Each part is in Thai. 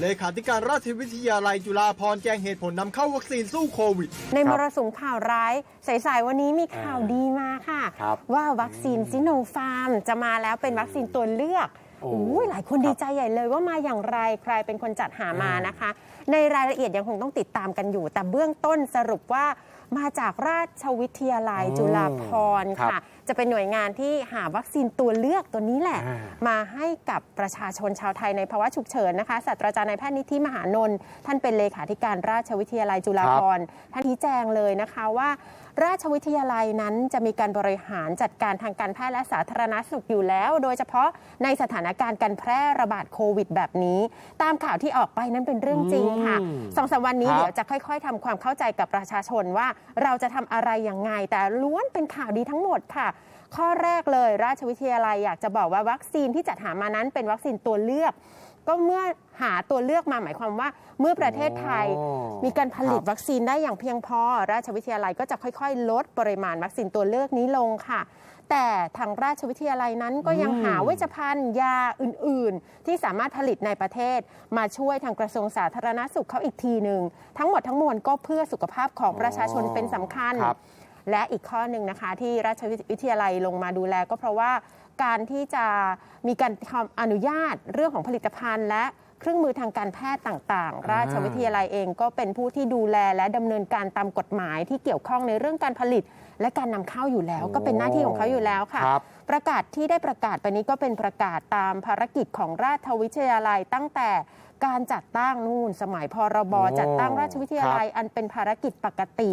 เลขาธิการราชวิทยาลัยจุฬาภรณ์แจ้งเหตุผลนำเข้าวัคซีนสู้โควิด ในคมรับรสุมข่าวร้ายสายๆวันนี้มีข่าวอ่าดีมาค่ะ ครับ ว่าวัคซีนซิโนฟาร์มจะมาแล้วเป็นวัคซีนตัวเลือก โอ้โอ้ยหลายคนครับดีใจใหญ่เลยว่ามาอย่างไรใครเป็นคนจัดหามาอ่านนะคะ ในรายละเอียดยังคงต้องติดตามกันอยู่ แต่เบื้องต้นสรุปว่ามาจากราชวิทยาลัยอ๋อจุฬาภรณ์ครับค่ะ จะเป็นหน่วยงานที่หาวัคซีนตัวเลือกตัวนี้แหละอ่ามาให้กับประชาชนชาวไทยในภาวะฉุกเฉินนะคะศาสตราจารย์นายแพทย์นิธิมหานนท์ท่านเป็นเลขาธิการราชวิทยาลัยจุฬาภรณ์ท่านชี้แจงเลยนะคะว่า ราชวิทยาลัยนั้นจะมีการบริหารจัดการทางการแพทย์และสาธารณสุขอยู่แล้ว โดยเฉพาะในสถานการณ์การแพร่ระบาดโควิดแบบนี้ ตามข่าวที่ออกไปนั้นเป็นเรื่องจริงค่ะอืมสองสามวันนี้ครับเดี๋ยวจะค่อยๆทำความเข้าใจกับประชาชนว่าเราจะทำอะไรอย่างไง แต่ล้วนเป็นข่าวดีทั้งหมดค่ะ ข้อแรกเลยราชวิทยาลัยอยากจะบอกว่าวัคซีนที่จัดหามานั้นเป็นวัคซีนตัวเลือก ก็เมื่อหาตัวเลือกมาหมายความว่า เมื่อประเทศไทยอ๋อมีการผลิตครับ วัคซีนได้อย่างเพียงพอ ราชวิทยาลัยก็จะค่อยๆ ลดปริมาณวัคซีนตัวเลือกนี้ลงค่ะ แต่ทางราชวิทยาลัยนั้นก็ยังอืมหาเวชภัณฑ์ยาอื่นๆ ที่สามารถผลิตในประเทศ มาช่วยทางกระทรวงสาธารณสุขเขาอีกทีหนึ่งทั้งหมดทั้งมวลก็เพื่อสุขภาพของประชาชนเป็นสำคัญ ครับ และอีกข้อหนึ่งนะคะที่ราชวิทยาลัยลงมาดูแลก็เพราะว่า การที่จะมีการทำอนุญาตเรื่องของผลิตภัณฑ์ และเครื่องมือทางการแพทย์ต่างๆ ราชวิทยาลัยเองก็เป็นผู้ที่ดูแลและดำเนินการตามกฎหมายที่เกี่ยวข้องในเรื่องการผลิต และการนำเข้าอยู่แล้ว ก็เป็นหน้าที่ของเขาอยู่แล้วค่ะ ครับ ประกาศที่ได้ประกาศไปนี้ก็เป็นประกาศตามภารกิจของราชวิทยาลัยตั้งแต่ การจัดตั้งนู่น สมัยพรบโอ้จัดตั้งราชวิทยาลัยครับอันเป็นภารกิจปกติ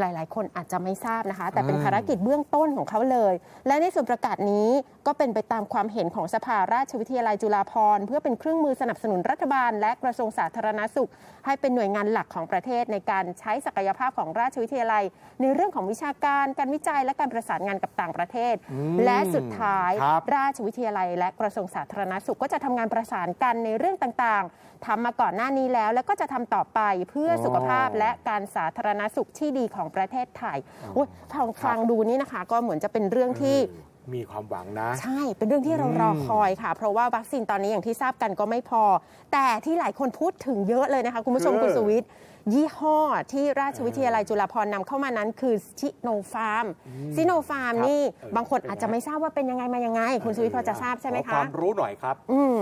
หลาย ๆ คนอาจจะไม่ทราบนะคะ แต่เป็นอ่าภารกิจเบื้องต้นของเขาเลย และในส่วนประกาศนี้ก็เป็นไปตามความเห็นของสภาราชวิทยาลัยจุฬาภรณ์เพื่อเป็นเครื่องมือสนับสนุนรัฐบาล และกระทรวงสาธารณสุข ให้เป็นหน่วยงานหลักของประเทศในการใช้ศักยภาพของราชวิทยาลัย ในเรื่องของวิชาการการวิจัยและการประสานงานกับต่างประเทศอืมและสุดท้ายครับราชวิทยาลัย และกระทรวงสาธารณสุข ก็จะทำงานประสานกันในเรื่องต่างๆทำมาก่อนหน้านี้แล้ว แล้วก็จะทำต่อไปเพื่อสุขภาพและการสาธารณสุขที่ดีของประเทศไทยโอ้ยฟังฟังดูนี่นะคะ ก็เหมือนจะเป็นเรื่องที่เออมีความหวังนะ ใช่ เป็นเรื่องที่เราอืมรอคอยค่ะ เพราะว่าวัคซีนตอนนี้อย่างที่ทราบกันก็ไม่พอ แต่ที่หลายคนพูดถึงเยอะเลยนะคะ คุณผู้ชมคือ คุณสุวิทย์ ยี่ห้อที่ราชวิทยาลัยจุฬาภรณ์นำเข้ามานั้นคือซิโนฟาร์มซิโนฟาร์มครับนี่เออบางคนเป็นไงอาจจะไม่ทราบว่าเป็นยังไงมายังไง คุณสุวิทย์พอจะทราบใช่ไหมขอคะความรู้หน่อยครับ อืม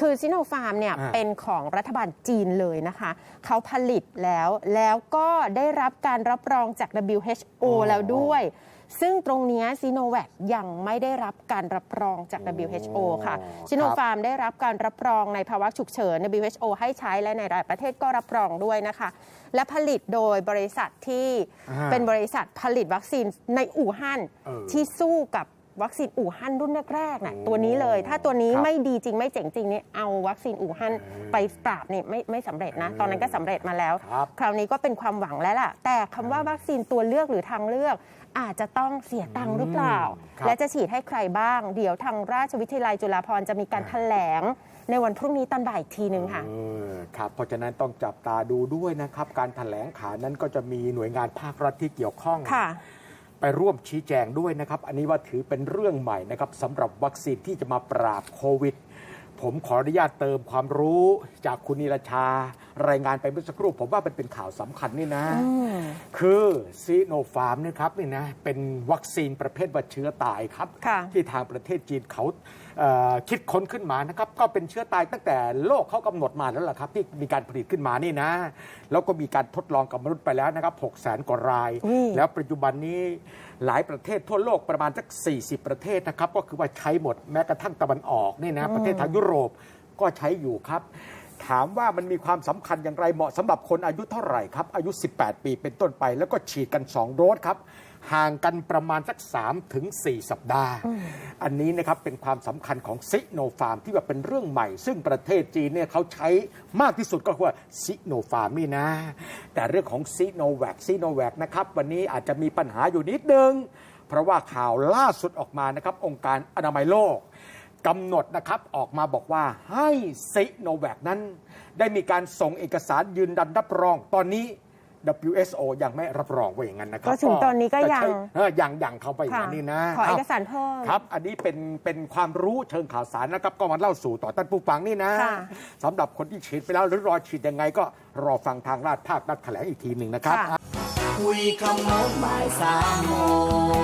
คือซิโนฟาร์มเนี่ยอ่าเป็นของรัฐบาลจีนเลยนะคะ เขาผลิตแล้วแล้วก็ได้รับการรับรองจาก WHO แล้วด้วย ซึ่งตรงเนี้ซีโนแวคยังไม่ได้รับการรับรองจาก WHO ค่ะครับซิโนฟาร์มได้รับการรับรองในภาวะฉุกเฉิน WHO ให้ใช้และในหลายประเทศก็รับรองด้วยนะคะ และผลิตโดยบริษัทที่อ่าเป็นบริษัทผลิตวัคซีนในอู่ฮั่นเออที่สู้กับ วัคซีนอู่ฮั่นรุ่นแรกๆน่ะโอ้ตัวนี้เลย ถ้าตัวนี้ครับไม่ดีจริงไม่เจ๋งจริงเนี่ยเอาวัคซีนอู่ฮั่นเออไปปราบนี่ไม่ไม่สำเร็จนะ ตอนนั้นก็สำเร็จมาแล้วครับคราวนี้ก็เป็นความหวังแล้วล่ะ แต่คำว่าวัคซีนตัวเลือกหรือทางเลือกอาจจะต้องเสียตังค์หรือเปล่าครับและจะฉีดให้ใครบ้าง เดี๋ยวทางราชวิทยาลัยจุฬาภรณ์จะมีการแถลงในวันพรุ่งนี้ตอนบ่ายอีกทีหนึ่งค่ะเออครับ เพราะฉะนั้นต้องจับตาดูด้วยนะครับ การแถลงข่าวนั้นก็จะมีหน่วยงานภาครัฐที่เกี่ยวข้องค่ะ ไปร่วมชี้แจงด้วยนะครับ อันนี้ว่าถือเป็นเรื่องใหม่นะครับสำหรับวัคซีนที่จะมาปราบโควิด ผมขออนุญาตเติมความรู้จากคุณนิรชา รายงานไปเมื่อสักครู่ผมว่ามันเป็นข่าวสำคัญนี่นะ คือซีโนฟาร์มเนี่ยครับนี่นะเป็นวัคซีนประเภทว่าเชื้อตายครับ ค่ะที่ทางประเทศจีนเขาเอ่อคิดค้นขึ้นมานะครับ ก็เป็นเชื้อตายตั้งแต่โลกเขากำหนดมาแล้วล่ะครับ ที่มีการผลิตขึ้นมานี่นะ แล้วก็มีการทดลองกับมนุษย์ไปแล้วนะครับ6 0แสนกว่าราย อุ้ย แล้วปัจจุบันนี้หลายประเทศทั่วโลกประมาณสัก 40 ประเทศนะครับ ก็คือว่าใช้หมดแม้กระทั่งตะวันออกนี่นะ ประเทศทางยุโรปก็ใช้อยู่ครับ ถามว่ามันมีความสำคัญอย่างไรเหมาะสำหรับคนอายุเท่าไหร่ครับ อายุ 18 ปีเป็นต้นไป แล้วก็ฉีดกัน 2 โดสครับ ห่างกันประมาณสัก3ถึง4สัปดาห์ อันนี้นะครับเป็นความสำคัญของซิโนฟาร์มที่ว่าเป็นเรื่องใหม่ ซึ่งประเทศจีนเนี่ยเขาใช้มากที่สุดก็คือว่าซิโนฟาร์มนี่นะ แต่เรื่องของซิโนแวคซิโนแวคนะครับวันนี้อาจจะมีปัญหาอยู่นิดนึง เพราะว่าข่าวล่าสุดออกมานะครับองค์การอนามัยโลก กำหนดนะครับออกมาบอกว่าให้ซิโนแวคนั้น ได้มีการส่งเอกสารยืนยันรับรองตอนนี้ WHO ยังไม่รับรองว่าอย่างนั้นนะครับก็ถึงตอนนี้ก็จะยังใช้เออยังยังเข้าไปอย่างค่ะนั้นนี่นะขอเอกครับสารเพิ่มครับ อันนี้เป็นเป็นความรู้เชิงข่าวสารนะครับ ก็มาเล่าสู่ต่อท่านผู้ฟังนี่นะค่ะสำหรับคนที่ฉีดไปแล้วหรือรอฉีดยังไง ก็รอฟังทางราชภาคนัดแถลงอีกทีหนึ่งนะครับค่ะคุยขโมงบ่ายสามโมง